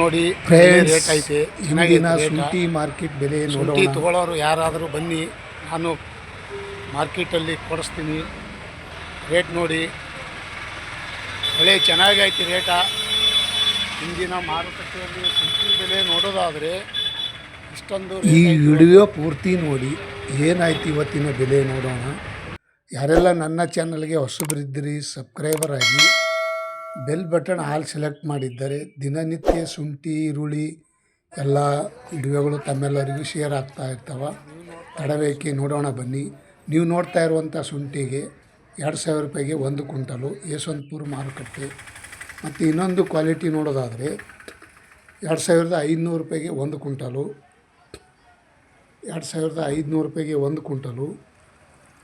ನೋಡಿ ರೇಟ್ ಐತೆ ಇಂದಿನ ಶುಂಠಿ ಮಾರ್ಕೆಟ್ ಬೆಲೆ ಶುಂಠಿ ನೋಡೋಣ. ತಗೊಳ್ಳೋರು ಯಾರಾದರೂ ಬನ್ನಿ ನಾನು ಮಾರ್ಕೆಟಲ್ಲಿ ಕೊಡಿಸ್ತೀನಿ. ರೇಟ್ ನೋಡಿ. ಒಳ್ಳೆ ಚೆನ್ನಾಗೈತಿ ರೇಟ. ಇಂದಿನ ಮಾರುಕಟ್ಟೆಯಲ್ಲಿ ಶುಂಠಿ ಬೆಲೆ ನೋಡೋದಾದರೆ ಇಷ್ಟೊಂದು ಈ ವಿಡಿಯೋ ಪೂರ್ತಿ ನೋಡಿ ಏನಾಯ್ತು ಇವತ್ತಿನ ಬೆಲೆ ನೋಡೋಣ. ಯಾರೆಲ್ಲ ನನ್ನ ಚಾನಲ್ಗೆ ಹೊಸಬರಿದ್ದೀರಿ ಸಬ್ಸ್ಕ್ರೈಬರ್ ಆಗಿ ಬೆಲ್ ಬಟನ್ ಆಲ್ ಸೆಲೆಕ್ಟ್ ಮಾಡಿದ್ದಾರೆ ದಿನನಿತ್ಯ ಶುಂಠಿ, ಈರುಳ್ಳಿ, ಎಲ್ಲ ವಿಡಿಯೋಗಳು ತಮ್ಮೆಲ್ಲರಿಗೂ ಶೇರ್ ಆಗ್ತಾ ಇರ್ತವೆ. ತಡಬೇಕಿ ನೋಡೋಣ ಬನ್ನಿ. ನೀವು ನೋಡ್ತಾ ಇರುವಂಥ ಶುಂಠಿಗೆ ಎರಡು ಸಾವಿರ ರೂಪಾಯಿಗೆ ಒಂದು ಕ್ವಿಂಟಲು ಯಶವಂತಪುರ ಮಾರುಕಟ್ಟೆ. ಮತ್ತು ಇನ್ನೊಂದು ಕ್ವಾಲಿಟಿ ನೋಡೋದಾದರೆ ಎರಡು ಸಾವಿರದ ಐದುನೂರು ರೂಪಾಯಿಗೆ ಒಂದು ಕ್ವಿಂಟಲು, ಎರಡು ಸಾವಿರದ ಐದುನೂರು ರೂಪಾಯಿಗೆ ಒಂದು ಕ್ವಿಂಟಲು.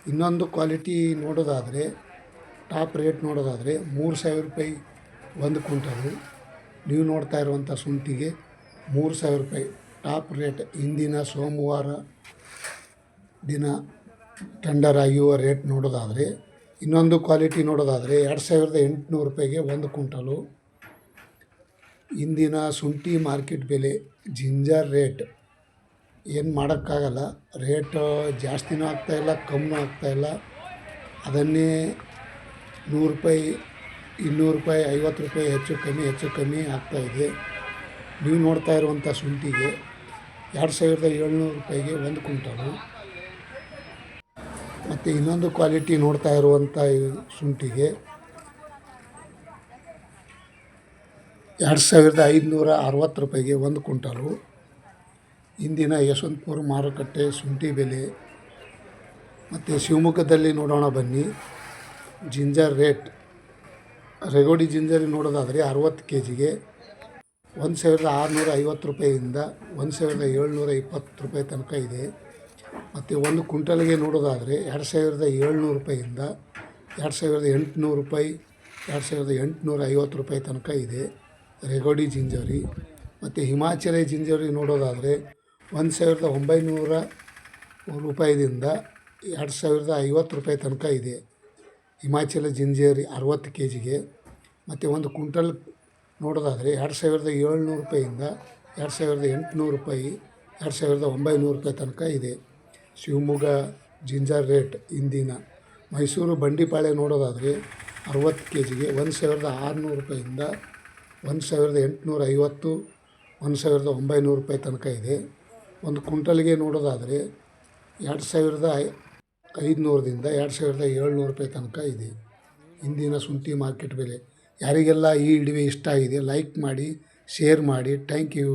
ಇನ್ನೊಂದು ಕ್ವಾಲಿಟಿ ನೋಡೋದಾದರೆ ಟಾಪ್ ರೇಟ್ ನೋಡೋದಾದರೆ ಮೂರು ಸಾವಿರ ರೂಪಾಯಿ ಒಂದು ಕ್ವಿಂಟಲು ನೀವು ನೋಡ್ತಾ ಇರುವಂಥ ಸುಂಟಿಗೆ ಮೂರು ಸಾವಿರ ರೂಪಾಯಿ. ಟಾಪ್ ರೇಟ್ ಇಂದಿನ ಸೋಮವಾರ ದಿನ ಟೆಂಡರ್ ಆಗಿರುವ ರೇಟ್ ನೋಡೋದಾದರೆ, ಇನ್ನೊಂದು ಕ್ವಾಲಿಟಿ ನೋಡೋದಾದರೆ ಎರಡು ಸಾವಿರದ ಎಂಟುನೂರು ರೂಪಾಯಿಗೆ ಒಂದು ಕುಂಟಲು ಇಂದಿನ ಶುಂಠಿ ಮಾರ್ಕೆಟ್ ಬೆಲೆ ಜಿಂಜರ್ ರೇಟ್. ಏನು ಮಾಡೋಕ್ಕಾಗಲ್ಲ. ರೇಟ್ ಜಾಸ್ತಿನೂ ಆಗ್ತಾಯಿಲ್ಲ ಕಮ್ಮಿ ಆಗ್ತಾಯಿಲ್ಲ ಅದನ್ನೇ ನೂರು ರೂಪಾಯಿ, ಇನ್ನೂರು ರೂಪಾಯಿ, ಐವತ್ತು ರೂಪಾಯಿ ಹೆಚ್ಚು ಕಮ್ಮಿ ಹೆಚ್ಚು ಕಮ್ಮಿ ಆಗ್ತಾಯಿದೆ ನೀವು ನೋಡ್ತಾ ಇರುವಂಥ ಶುಂಠಿಗೆ ಎರಡು ಸಾವಿರದ ಏಳ್ನೂರು ರೂಪಾಯಿಗೆ ಒಂದು ಕುಂಟಲು ಮತ್ತು ಇನ್ನೊಂದು ಕ್ವಾಲಿಟಿ ನೋಡ್ತಾ ಇರುವಂಥ ಶುಂಠಿಗೆ ಎರಡು ಸಾವಿರದ ಐದುನೂರ ಅರವತ್ತು ರೂಪಾಯಿಗೆ ಒಂದು ಕುಂಟಲು ಇಂದಿನ ಯಶವಂತಪುರ ಮಾರುಕಟ್ಟೆ ಶುಂಠಿ ಬೆಲೆ. ಮತ್ತು ಶಿವಮೊಗ್ಗದಲ್ಲಿ ನೋಡೋಣ ಬನ್ನಿ. ಜಿಂಜರ್ ರೇಟ್, ರೆಗೋಡಿ ಜಿಂಜರ್ ನೋಡೋದಾದರೆ ಅರವತ್ತು ಕೆ ಜಿಗೆ ಒಂದು ಸಾವಿರದ ಆರುನೂರ ಐವತ್ತು ರೂಪಾಯಿಯಿಂದ ಒಂದು ಸಾವಿರದ ಏಳ್ನೂರ ಇಪ್ಪತ್ತು ರೂಪಾಯಿ ತನಕ ಇದೆ. ಮತ್ತು ಒಂದು ಕ್ವಿಂಟಲ್ಗೆ ನೋಡೋದಾದರೆ ಎರಡು ಸಾವಿರದ ಏಳ್ನೂರು ರೂಪಾಯಿಯಿಂದ ಎರಡು ಸಾವಿರದ ಎಂಟುನೂರು ರೂಪಾಯಿ, ಎರಡು ಸಾವಿರದ ಎಂಟುನೂರ ಐವತ್ತು ರೂಪಾಯಿ ತನಕ ಇದೆ ರೆಗೋಡಿ ಜಿಂಜರಿ. ಮತ್ತು ಹಿಮಾಚಲಿ ಜಿಂಜರಿ ನೋಡೋದಾದರೆ ಒಂದು ಸಾವಿರದ ಒಂಬೈನೂರ ರೂಪಾಯಿದಿಂದ ಎರಡು ಸಾವಿರದ ಐವತ್ತು ರೂಪಾಯಿ ತನಕ ಇದೆ. ಹಿಮಾಚಲ ಜಿಂಜೇರಿ ಅರವತ್ತು ಕೆ ಜಿಗೆ ಮತ್ತು ಒಂದು ಕುಂಟಲ್ ನೋಡೋದಾದರೆ ಎರಡು ಸಾವಿರದ ಏಳ್ನೂರು ರೂಪಾಯಿಯಿಂದ ಎರಡು ಸಾವಿರದ ಎಂಟುನೂರು ರೂಪಾಯಿ, ಎರಡು ಸಾವಿರದ ಒಂಬೈನೂರು ರೂಪಾಯಿ ತನಕ ಇದೆ. ಶಿವಮೊಗ್ಗ ಜಿಂಜರ್ ರೇಟ್ ಇಂದಿನ. ಮೈಸೂರು ಬಂಡಿಪಾಳೆ ನೋಡೋದಾದರೆ ಅರವತ್ತು ಕೆ ಜಿಗೆ ಒಂದು ಸಾವಿರದ ಆರುನೂರು ರೂಪಾಯಿಯಿಂದ ಒಂದು ಸಾವಿರದ ಎಂಟುನೂರ ಐವತ್ತು, ಒಂದು ಸಾವಿರದ ಒಂಬೈನೂರು ರೂಪಾಯಿ ತನಕ ಇದೆ. ಒಂದು ಕುಂಟಲ್ಗೆ ನೋಡೋದಾದರೆ ಎರಡು ಸಾವಿರದ ಐ ಐದುನೂರದಿಂದ ಎರಡು ಸಾವಿರದ ಏಳ್ನೂರು ರೂಪಾಯಿ ತನಕ ಇದೆ. ಇಂದಿನ ಶುಂಠಿ ಮಾರ್ಕೆಟ್ ಬೆಲೆ. ಯಾರಿಗೆಲ್ಲ ಈ ವಿಡಿಯೋ ಇಷ್ಟ ಆಗಿದೆ ಲೈಕ್ ಮಾಡಿ ಶೇರ್ ಮಾಡಿ. Thank you